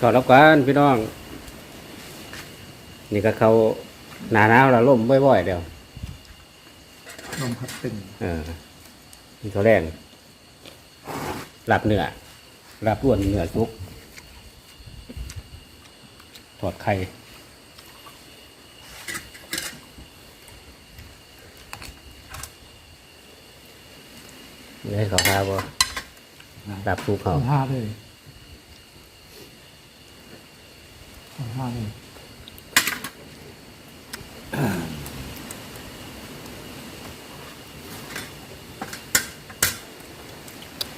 ขอรับกันพี่น้อง นี่ก็เขาหนาหนาวแล้วล่มบ่อยๆเดียวลมพัดตึงเออนี่เขาแรงหลับเนื้อหลับอ้วนเนื้อซุกถอดไข่นี่ให้เขาพาบ่หลับซุกเขาเอาห้าเลยเอา ห้าเลย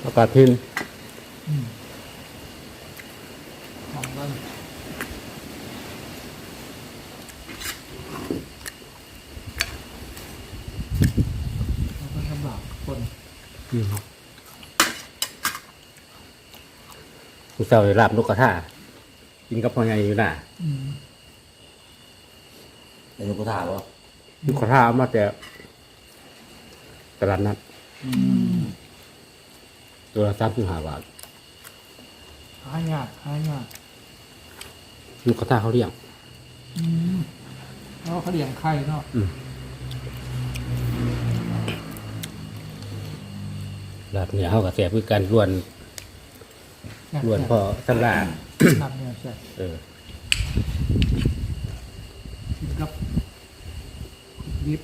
แล้วก็ทิ้งอืมลองกันแล้วก็ลำบากคนผู้เจ้าได้ลาบนกกระทา กินกับพ่อใหญ่อยู่น่ะอืมแต่ลูกก็ถามว่าลูกกระทาเอามาแต่ตลาดนัดตัวละสามสิบห้าบาทหายากหายากลูกกระทาเขาเรียกอืมแล้วเขาเลี้ยงไข่เนาะลาบเนี่ยเขากับเสียคือการล้วนล้วนพอสันลา นับเนี่ยใช่เออกินกับดิบ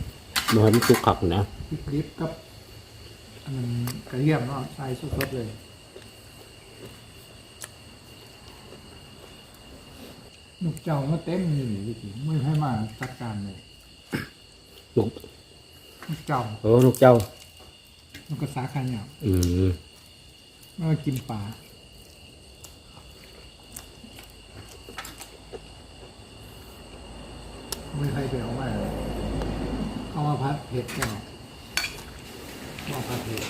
มันให้มันสุกขักนะพริกดิบกับอันนั้นกระเทียมเนาะใส่สดๆเลยลูกเจ้ามาเต็มอยู่นี่พี่ไม่ให้มาจัดการเลยลูกลูกเจ้าโอ้ลูกเจ้าลูกกระสาขายาวอืมไม่มากินปลาไม่ใครไปเอามาเลยเอามาพัดเผ็ดแก้วเอามาพัดเผ็ด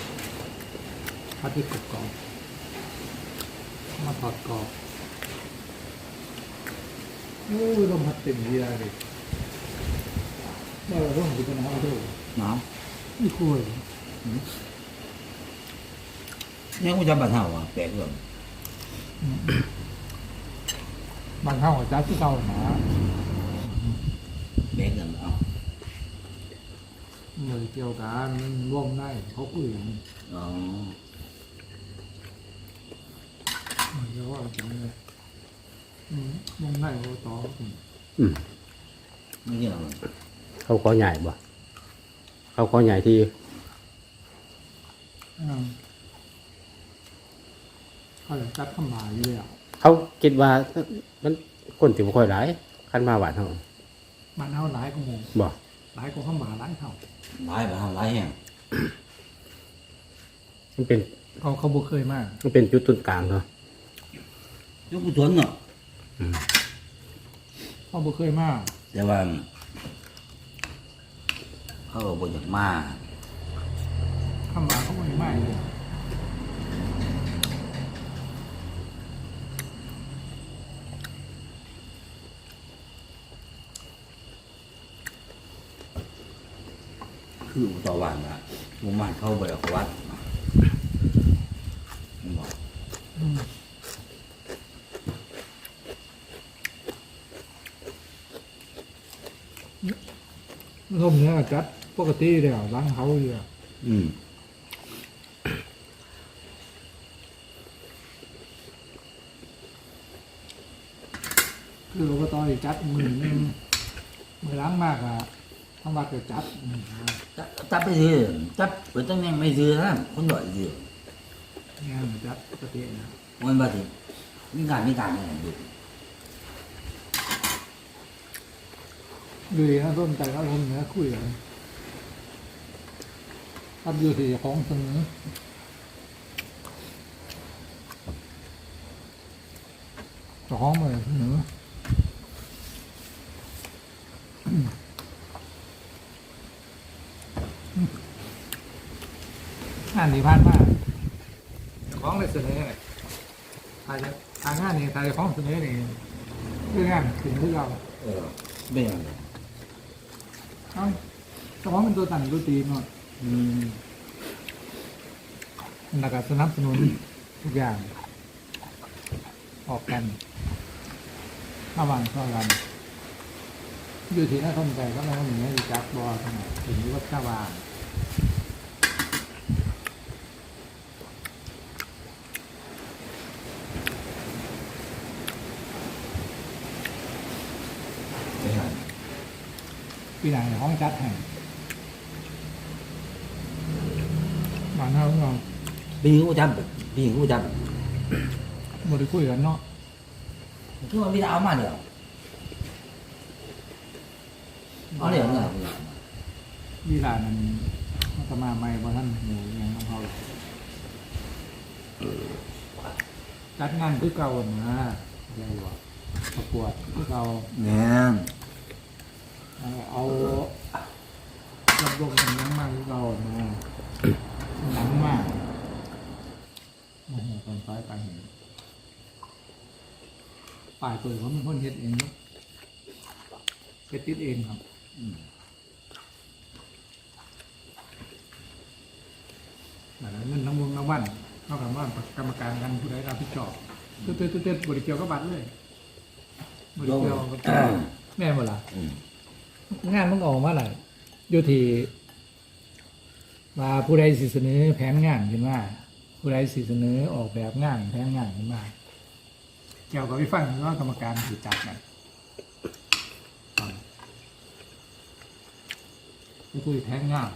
พัดที่กรอบๆเอามาทอดกรอบโอ้ยลมพัดเต็มที่เลยเราต้องกินกันเอาด้วยน้ไม่คุยำยังกูจะบันเทาอะแปลกเลยบางข้าวของจ้าที่เก่าหนาแปลกกันเอา เงินเกี่ยวกันร่วมได้เขาคุยกันอ๋อเดี๋ยวว่าจังเลยอืมร่วมได้เขาต่อกันอืมไม่เกี่ยวหรอกเขาขอใหญ่บ่เขาขอใหญ่ที่อืมเขาจะจัดขมาอยู่แล้วเขาคิดว่ามันคนที่บ่ค่อยหลายคันมาหวานเฮามันเท่าหลายก็งงบ่หลายก็ขมาหลายเท่า หลายบันเทาหลายแห่งมันเป็นเขาเขาบ่เคยมากมันเป็นจุดตุนกลางเนาะยกกูทนเนาะเขาบ่เคยมากแต่ว่า เขาบอกบ่อยากมาขมาเขาไม่มากเลย คืออุตวันละหมู่บ้านเขาบ่อยากวัดมันบอกอืมร่มเนี้ยจัดปกติเดียวล้างเขาอยู่แล้วอืมคืออบตอีกจัดมือหนึงมือล้างมากอะ ทั้งวัดก็จัดอืมจับจับไปซื้อจับเปิดตั้งยังไม่ซื้อนะคนด่อยซื้อเนี่ยมันจัดปกตินะวันบัดนี้มีการมีการอะไรอยู่ดูดีนะร่วมใจก็ร่วมเนื้อคุยกันรับอยู่ที่ของเสนอเจ้าของมาเสนอานดีพานมากของเลยเสนอเลยทายทายงานนี่ทายเจ้าของเสนอนี่เรื่องงานถึงที่เราเออเป็นยังเอ้าเจ้าของเป็นตัวตันตัวตีน่อยอืมแล้วก็สนับสนุนทุกอย่าง ออกกันอข้าววันข้าววันอยู่ที่น้าต้นไก่ก็แล้วอย่างเงี้ยอยู่จักบอขนาดถึงว่าข้าววัน ไม่ใช่ ปีไหนห้องจัดให้บ้านเฮาเนาะปีนี้กูจำปีนี้กูจบ่ได้คุยกันเนาะำคือมันไม่ได้เอามาเดี๋ยวเอาเดี๋ยวเงินวีลานั้นมันก็มาใหม่บ่ท่านหนูยังของเขาจัดงานคือเก่านะอะไรวะประกวดคือเก่า เนี่ย เอาเอาลำวงกันยังมากคือเก่านะหนังมากโอ้โหตอนไฟไปเห็นป่ายตัวเขาเป็นคนเฮ็ดเองเฮ็ดติดเองครับแต่เงินทั้งวงทั้งวันเท่ากับว่ากรรมการกันผู้ใดรับผิดชอบเต้นเต้นเต้นบริเกียวกับบัตรเลยบริเกียวแม่นบ่ล่ะอืม งานมันออกมาหลายอยู่ที่ว่าผู้ใดสิเสนอแผนงานขึ้นมาผู้ใดสิเสนอออกแบบงานแผนงานขึ้นมาเกี่ยวกับวิฟังว่ากรรมการสิจัดกันไปคุยแผนงาน